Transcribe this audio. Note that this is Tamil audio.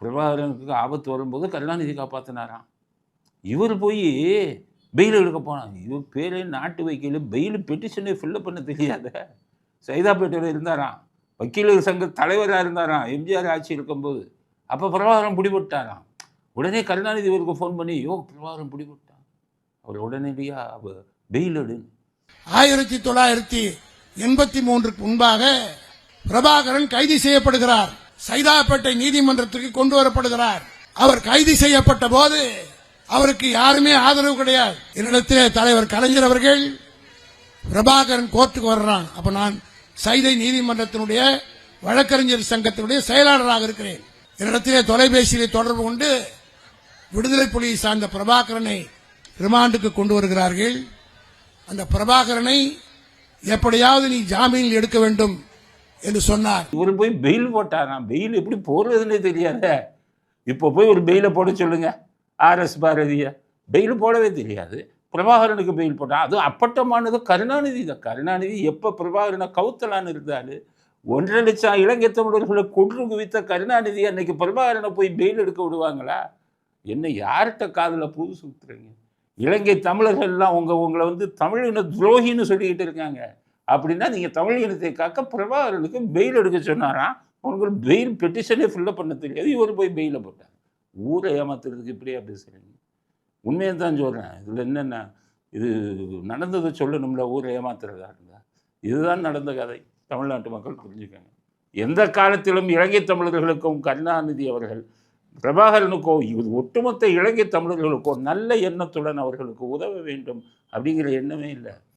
பிரபாகரனுக்கு ஆபத்து வரும்போது கருணாநிதி காப்பாற்றினாராம் இவர் போய் பெயில் எடுக்க போனாங்க இவர் பேரே நாட்டு வக்கீல் பெயில் பெட்டிஷனை ஃபில்லப் பண்ண தெரியாத சைதாப்பேட்டையில் இருந்தாராம். வக்கீலர் சங்க தலைவராக இருந்தாராம். எம்ஜிஆர் ஆட்சி இருக்கும்போது. அப்போ பிரபாகரன் பிடிபட்டாராம். உடனே கருணாநிதி இவருக்கு ஃபோன் பண்ணி யோ பிரபாகரன் பிடிபட்டான். அவர் உடனடியாக பெயில் எடு. ஆயிரத்தி தொள்ளாயிரத்தி எண்பத்தி மூன்றுக்கு முன்பாக பிரபாகரன் கைது செய்யப்படுகிறார். சைதாப்பேட்டை நீதிமன்றத்திற்கு கொண்டு வரப்படுகிறார். அவர் கைது செய்யப்பட்ட போது அவருக்கு யாருமே ஆதரவு கிடையாது. என்னிடத்திலே தலைவர் கலைஞர் அவர்கள் பிரபாகரன் கோர்ட்டுக்கு வர்றான். அப்ப நான் சைதை நீதிமன்றத்தினுடைய வழக்கறிஞர் சங்கத்தினுடைய செயலாளராக இருக்கிறேன். என்னிடத்திலே தொலைபேசியிலே தொடர்பு கொண்டு விடுதலை புலியை சார்ந்த பிரபாகரனை ரிமாண்டுக்கு கொண்டு வருகிறார்கள். அந்த பிரபாகரனை எப்படியாவது நீ ஜாமீனில் எடுக்க வேண்டும். என்று சொன்னார். இவர் போய் பெயில் போட்டாராம். பெயில் எப்படி போடுறதுன்னு தெரியாத. இப்போ போய் ஒரு பெயிலை போட சொல்லுங்க. ஆர்எஸ் பாரதியை. பெயில் போடவே தெரியாது. பிரபாகரனுக்கு பெயில் போட்டான். அதுவும் அப்பட்டமானது கருணாநிதி தான். கருணாநிதி எப்போ பிரபாகரனை கவுத்தலான்னு இருந்தாரு? ஒன்றரை லட்சம் இலங்கை தமிழர்களை கொன்று குவித்த கருணாநிதி அன்னைக்கு பிரபாகரனை போய் பெயில் எடுக்க விடுவாங்களா? என்ன யார்கிட்ட காதில் புது சுத்துறீங்க இலங்கை தமிழர்கள் எல்லாம் உங்களை வந்து தமிழின துரோகின்னு சொல்லிக்கிட்டு இருக்காங்க. அப்படின்னா நீங்கள் தமிழ் இனத்தை காக்க பிரபாகரனுக்கு பெயில் எடுக்க சொன்னாராம். அவனுக்கு பெயில் பெட்டிஷனே ஃபில்லப் பண்ண தெரியாது. இவர் போய் பெயில போட்டார். ஊரை ஏமாத்துறதுக்கு இப்படியா பேசுகிறீங்க உண்மையை தான் சொல்கிறேன் இதில் என்னென்ன? இது நடந்ததை சொல்லணும்ல ஊரை ஏமாத்துறதா இருந்தா. இதுதான் நடந்த கதை. தமிழ்நாட்டு மக்கள் புரிஞ்சுக்கங்க. எந்த காலத்திலும் இலங்கை தமிழர்களுக்கும் கருணாநிதி அவர்கள் பிரபாகரனுக்கோ இது ஒட்டுமொத்த இலங்கை தமிழர்களுக்கோ நல்ல எண்ணத்துடன் அவர்களுக்கு உதவ வேண்டும் அப்படிங்கிற எண்ணமே இல்லை.